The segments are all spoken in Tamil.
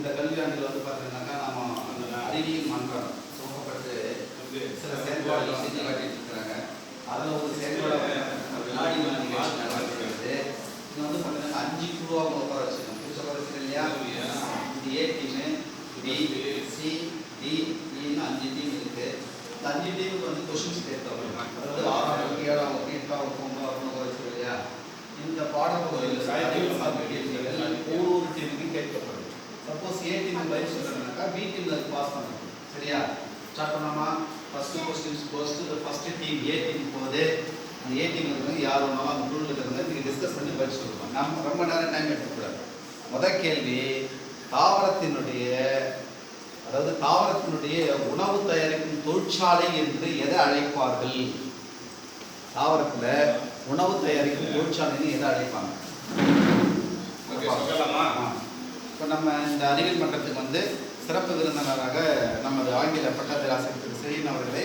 இந்த கல்வியாண்டில் வந்து பார்த்தீங்கன்னாக்கா நம்ம அந்த அறிவியல் மன்றம் துவக்கப்பட்டு சில செயல்பாடுகள் செஞ்சு காட்டிட்டு இருக்கிறாங்க. அதில் ஒரு செயல்பாடு வினாடி வினா நடக்கிறது இது வந்து பார்த்தீங்கன்னா அஞ்சு குழுவாக உட்கார வச்சுக்கணும். புதுசாக பார்த்துருக்கீங்க இல்லையா? இது A team B C D இன்னு அஞ்சு டீம் இருக்கு. இந்த அஞ்சு டீமுக்கு வந்து கொஷின்ஸ் கேட்கப்படும் அதாவது ஆறாம் வகுப்பு ஏழாம் வகுப்பு எட்டாம் வகுப்பு ஒன்பதாம் வகுப்பு இல்லையா? இந்த பாடப்பகுதியில் அறிவியல் சப்போஸ் ஏ டீம் பதில் சொல்றாங்கனாக்கா பி டீம்ல அதுக்கு பாஸ் பண்ணணும். சரியா? ஸ்டார்ட் பண்ணலாமா? First questions goes to first team A team போகுது. அந்த ஏ டீம் இருக்கிறவங்க யார் வேணாலும் அந்த குழுவில் இருக்கிறவங்க நீங்கள் டிஸ்கஸ் பண்ணி பதில் சொல்லுவாங்க நம்ம ரொம்ப நேரம் டைம் எடுத்துக்கூடாது முதல் கேள்வி தாவரத்தினுடைய அதாவது தாவரத்தினுடைய உணவு தயாரிக்கும் தொழிற்சாலை என்று எதை அழைப்பார்கள்? தாவரத்துல உணவு தயாரிக்கும் தொழிற்சாலைன்னு எதை அழைப்பாங்க. இப்போ நம்ம இந்த அறிவியல் மன்றத்துக்கு வந்து சிறப்பு விருந்தினராக நமது ஆங்கில பட்டத்திராசிரியர் திரு செழியன் அவர்களை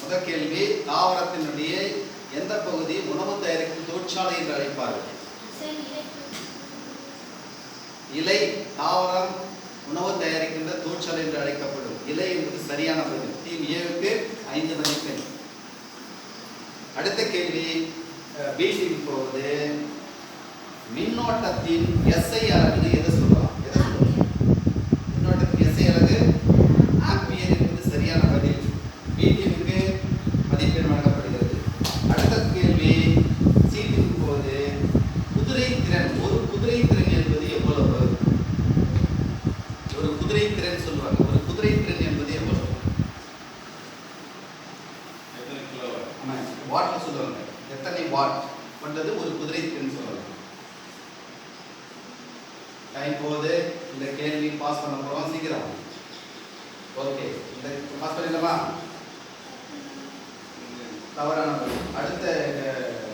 முதல் கேள்வி தாவரத்தினுடைய எந்த பகுதி உணவு தயாரிக்கும் தொழிற்சாலை என்று அழைப்பார்கள் இலை தாவரம் உணவு தயாரிக்கின்ற தொழிற்சாலை என்று அழைக்கப்படும். இலை என்பது சரியான பதில் டீம் ஏவுக்கு ஐந்து மதிப்பெண். அடுத்த கேள்வி அஹ், போவது மின்னோட்டத்தின் எஸ்ஐ அளவு எதை சொல்லலாம் எதை சொல்லலாம் மின்னோட்டத்தின் எஸ்ஐ அலகு ஆம்பியர் என்பது சரியான பதில் பி டீமுக்கு மதிப்பெண் வழங்கப்படுகிறது அடுத்த கேள்வி சி டீம் போவது குதிரை திறன் ஒரு குதிரை திறன் என்பது எவ்வளவு ஒரு குதிரை திறன் சொல்லுவாங்க ஒரு குதிரை திறன் என்பது எவ்வளவு ஆமா வாட்ல சொல்லுவாங்க. எத்தனை வாட் கொண்டது ஒரு குதிரை திறன் சொல்லலாம் டைம் போகுது இந்த கேள்வி பாஸ் பண்ண போகிறோம் சீக்கிரம். ஓகே இந்த பாஸ் பண்ணிடலாமா? தவறான அடுத்த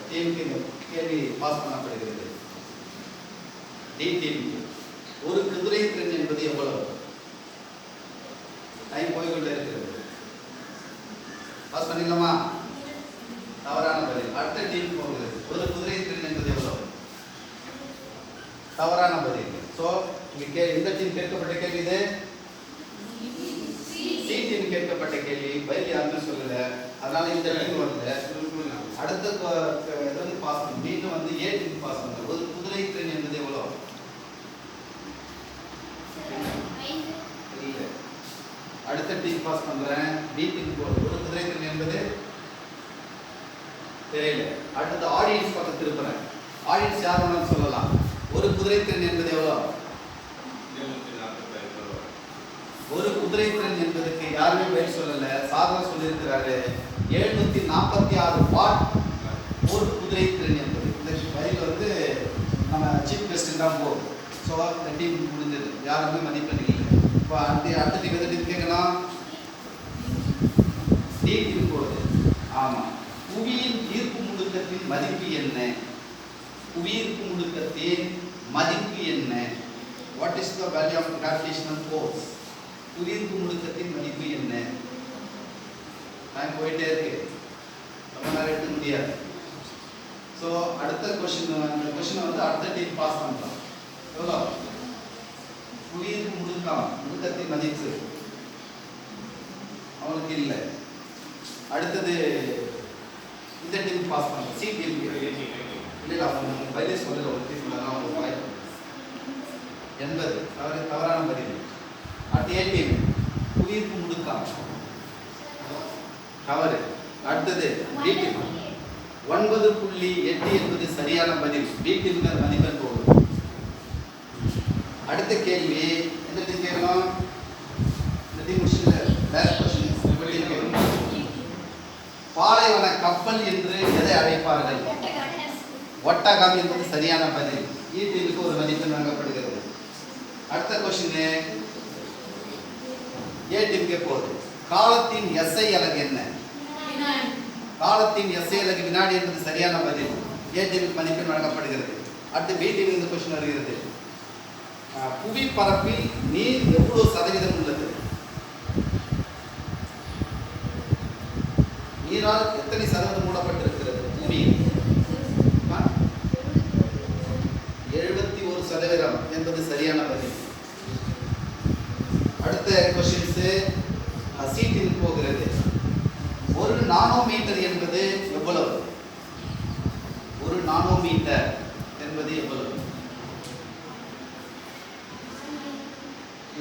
டீமுக்கு இந்த கேள்வி பாஸ் பண்ணப்படுகிறது. டி டீமுக்கு ஒரு குதிரை திறன் என்பது எவ்வளவு? டைம் போய்கொண்டே இருக்கிறது. பாஸ் பண்ணிடலாமா தவறான பதில் அடுத்த டீம் போகிறது ஒரு குதிரை திறன் என்பது எவ்வளவு தவறான பதில். ஸோ இங்க கே இந்த டீம் கேட்கப்பட்ட கேள்வி இது? சி. டீம் கேட்கப்பட்ட கேள்வி பதில் யாருமே சொல்லல. அதனால இந்த டீம் வரல அடுத்த இது வந்து பாஸ் பண்ணு. மீண்டும் வந்து ஏ டீம் பாஸ் பண்ணுங்க. ஒரு குதிரை திறன் என்பது எவ்வளவு? தெரியல அடுத்த டீம் பாஸ் பண்றேன். பி டீம் போகுது. ஒரு குதிரை திறன் என்பது? தெரியல. அடுத்து ஆடியன்ஸ் பக்கம் திருப்புறேன். ஆடியன்ஸ் யார் வேணாலும் சொல்லலாம். ஒரு குதிரை திறன் என்பது எவ்வளவு? ஒரு குதிரை திறன் என்பதற்கு யாருமே பதில் சொல்லல. சாதனா சொல்லியிருக்கிறாரு எழுநூத்தி நாற்பத்தி ஆறு வாட் ஒரு குதிரை திறன் என்பது. இந்த வயதில் வந்து நம்ம சீஃப் கெஸ்ட் தான் போகும் ஸோ இந்த டீம் முடிஞ்சது. யாருமே மதிப்பெண் இல்லை. இப்போ அடுத்த அடுத்த டீம் எந்த டீம் கேட்கலாம்? டி போகுது ஆமாம் புவியின் ஈர்ப்பு முடுக்கத்தின் மதிப்பு என்ன? புவியீர்ப்பு முடுக்கத்தின் மதிப்பு என்ன? What is the value of gravitational force புவியீர்ப்பு முடுக்கத்தின் மதிப்பு என்ன? டைம் போயிட்டே இருக்கு. ரொம்ப நேரம் எடுக்க முடியாது. ஸோ அடுத்த கொஷின் இந்த கொஷினை வந்து அடுத்த டீம் பாஸ் பண்ணுறோம் எவ்வளோ? புவியீர்ப்பு முடுக்கம் முடுக்கத்தின் மதிப்பு. அவனுக்கு இல்லை. அடுத்தது இந்த டீம் பாஸ் பண்ணுறோம் சி டீம் இல்லை அவங்க பதிலே சொல்லல ஒரு டீம் அவங்க வாய்ப்பு எண்பது தவறு தவறான பதிவு அட் ஏ டீம் முடுக்கம். தவறு. அடுத்தது டி ஒன்பது புள்ளி எட்டு என்பது சரியான பதில். பி மதிப்பெண் போகும் அடுத்த கேள்வி என்ன கேட்கலாம்? கேட்கணும் பாலைவன கப்பல் என்று எதை அழைப்பார்கள்? ஒட்டகம் என்பது சரியான பதில். ஈட்டிற்கு ஒரு மதிப்பெண் வழங்கப்படுகிறது. அடுத்த கொஸ்டின் ஏ. டீமுக்கே போகுது காலத்தின் எஸ்ஐ அலகு என்ன? காலத்தின் எஸ்ஐ அலகு வினாடி என்பது சரியான பதில். ஏ டீமுக்கு மதிப்பெண் வழங்கப்படுகிறது? அடுத்து பி இந்த கொஸ்டின் வருகிறது. புவி பரப்பில் நீர் எவ்வளவு சதவீதம் உள்ளது? நீரால் எத்தனை சதவீதம் மூடப்பட்டிருக்கிறது? பூமியில் எழுபத்தி ஒரு சதவீதம் என்பது சரியான பதில். அடுத்த கொஸ்டின்ஸ் சீட்டில் போகிறது. ஒரு நானோமீட்டர் என்பது எவ்வளவு? ஒரு நானோமீட்டர் என்பது எவ்வளவு?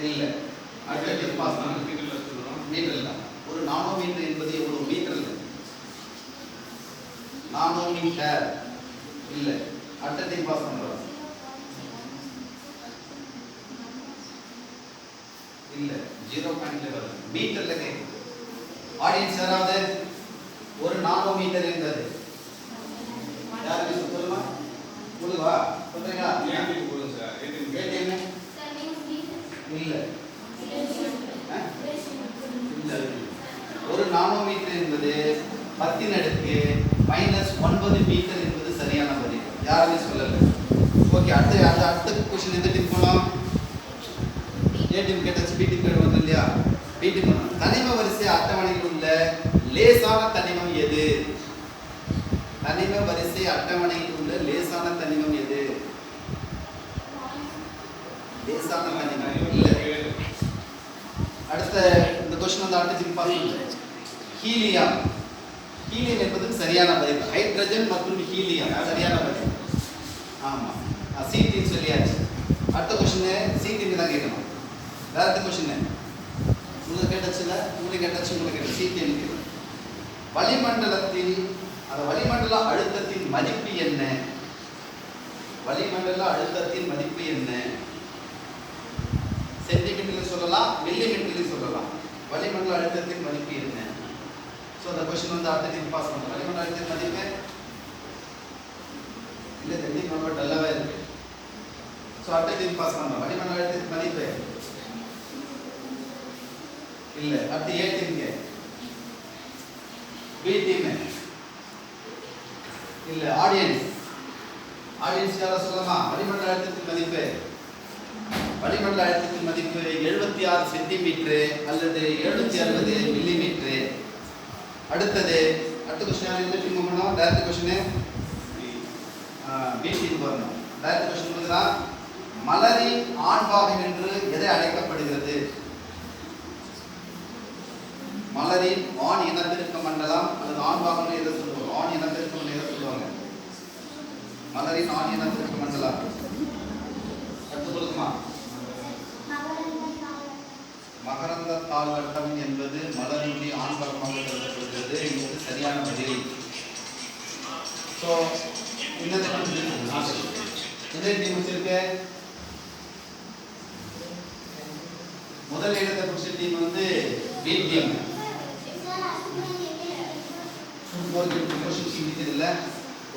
இல்லை. அடுத்த பாஸ் மீட்டர் இல்ல. ஒரு நானோமீட்டர் என்பது எவ்வளவு? மீட்டர் இல்லை. நானோமீட்டர் இல்லை. அடுத்த பாஸ் பண்ணுறோம் இல்ல ஜீரோ பாயிண்ட்ல வருது ஆடியன்ஸ் யாராவது ஒரு நானோமீட்டர் என்பது யாருக்கு சொல்லுமா? சொல்லுவா? சொல்றீங்களா? இல்ல. ஆ? இல்ல. ஒரு நானோமீட்டர் என்பது பத்தின் அடுக்கு மைனஸ் ஒன்பது மீட்டர் என்பது சரியான பதில் யாருமே சொல்லல. ஓகே அடுத்த அடுத்த அடுத்த கொஸ்டின் எந்த டீம் போகலாம் ஏ டீம் கேட்டாச்சு பி டீம் கேட்டு வந்து இல்லையா? பி தனிம வரிசை அட்டவணையில் உள்ள லேசான தனிமம் எது? தனிம வரிசை அட்டவணையில் உள்ள லேசான தனிமம் எது? லேசான தனிமம். இல்லை. அடுத்த இந்த கொஸ்டின் வந்து அடுத்த டீம் பாருங்க ஹீலியம். ஹீலியம் என்பது சரியான பதில். ஹைட்ரஜன் மற்றும் ஹீலியம். சரியான பதில். ஆமாம் சீட்டின்னு சொல்லியாச்சு. அடுத்த கொஸ்டின் சீட்டின்னு தான் கேட்கணும். வேறு அடுத்த கொஸ்டின் உங்களுக்கு கேட்டாச்சுல உங்களுக்கு கேட்டாச்சு உங்களுக்கு கேட்ட சீட்டின்னு வளிமண்டலத்தில் அந்த வளிமண்டல அழுத்தத்தின் மதிப்பு என்ன? வளிமண்டல அழுத்தத்தின் மதிப்பு என்ன? சென்டிமீட்டர்ல சொல்லலாம் மில்லிமீட்டர்ல சொல்லலாம். வளிமண்டல அழுத்தத்தின் மதிப்பு என்ன? ஸோ அந்த கொஸ்டின் வந்து அடுத்த டீம் பாஸ் பண்ணுறோம் வளிமண்டல அழுத்தத்தின் மதிப்பு? இல்லை தெரிஞ்சு ரொம்ப டல்லாகவே இருக்கு. ஸோ அடுத்த டீம் பாஸ் பண்ணுறோம் வளிமண்டல அழுத்தத்தின் மதிப்பு? இல்லை அடுத்து ஏ திங்க பி டீம் இல்லை ஆடியன்ஸ் ஆடியன்ஸ் யாரா சொல்லலாமா? வளிமண்டல அழுத்தத்தின் மதிப்பு. வளிமண்டல அழுத்தத்தின் மதிப்பு எழுபத்தி ஆறு சென்டிமீட்டரு அல்லது எழுநூத்தி அறுபது மில்லிமீட்டரு. அடுத்தது அடுத்த கொஸ்டின் யார்? எந்த டீம் பண்ணணும் டேரக்ட் கொஸ்டின் பி டீம் பண்ணணும் டேரக்ட் கொஸ்டின் வந்துதா மலரின் ஆண்பாகம் என்று எதை அழைக்கப்படுகிறது? மலரின் ஆண் இனப்பெருக்க மண்டலம் அல்லது ஆண்பாகம் எதை சொல்லுவாங்க ஆண் இனப்பெருக்க மண்டலம் எதை சொல்லுவாங்க? மலரின் ஆண் இனப்பெருக்க மண்டலம் கற்றுக்கொடுக்குமா மகரந்த மகரந்த தாழ்வட்டம் என்பது மலருடைய ஆண்பாகமாக கருதப்படுகிறது என்பது சரியான பதில். ஸோ இந்த எந்த டீம் முதல் இடத்தை பிடிச்ச டீம் வந்து பி டீம் ஃபுட்பால் கொஸ்டின்ஸ் இருக்குது இல்லை?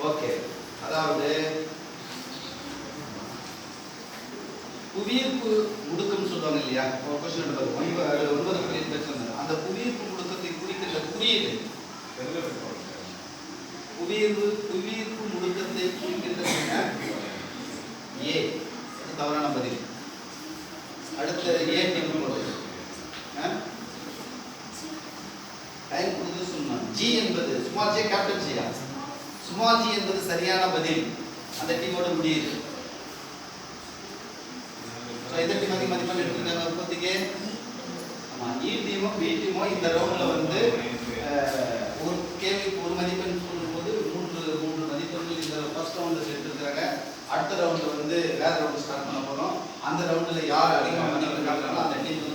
ஓகே அதாவது புவியீர்ப்பு முடுக்கம் சொல்லுவாங்க இல்லையா? ஒரு கொஸ்டின் ஒன்பது ஒன்பது புள்ளி பிரச்சனை அந்த புவியீர்ப்பு முடுக்கத்தை குறிக்கின்ற குறியீடு? புவியீர்ப்பு புவியீர்ப்பு முடுக்கத்தை குறிக்கின்ற ஏ தவறான பதில். அடுத்த ஏ டீம் போடுறது டைம் கொடுத்து சொன்னோம் ஜி என்பது ஸ்மால் ஜே கேப்டன் ஜியா ஸ்மால் என்பது சரியான பதில். அந்த டீமோட முடியுது. ஸோ எந்த மதிப்பெண் எடுத்துருக்காங்க இப்போதைக்கு ஆமாம் இ டீமோ பி டீமோ இந்த ரவுண்டில் வந்து அஹ், ஒரு கேள்விக்கு ஒரு மதிப்பெண் சொல்லும்போது மூன்று மூன்று மதிப்பெண்கள் இந்த ஃபர்ஸ்ட் ரவுண்டில் எடுத்துருக்காங்க அடுத்த ரவுண்டில் வந்து வேற ரவுண்டு ஸ்டார்ட் பண்ண போகிறோம் அந்த ரவுண்டில் யார் அதிகமாக மதிப்பெண் காட்டுறாங்களோ அந்த டீமுக்கு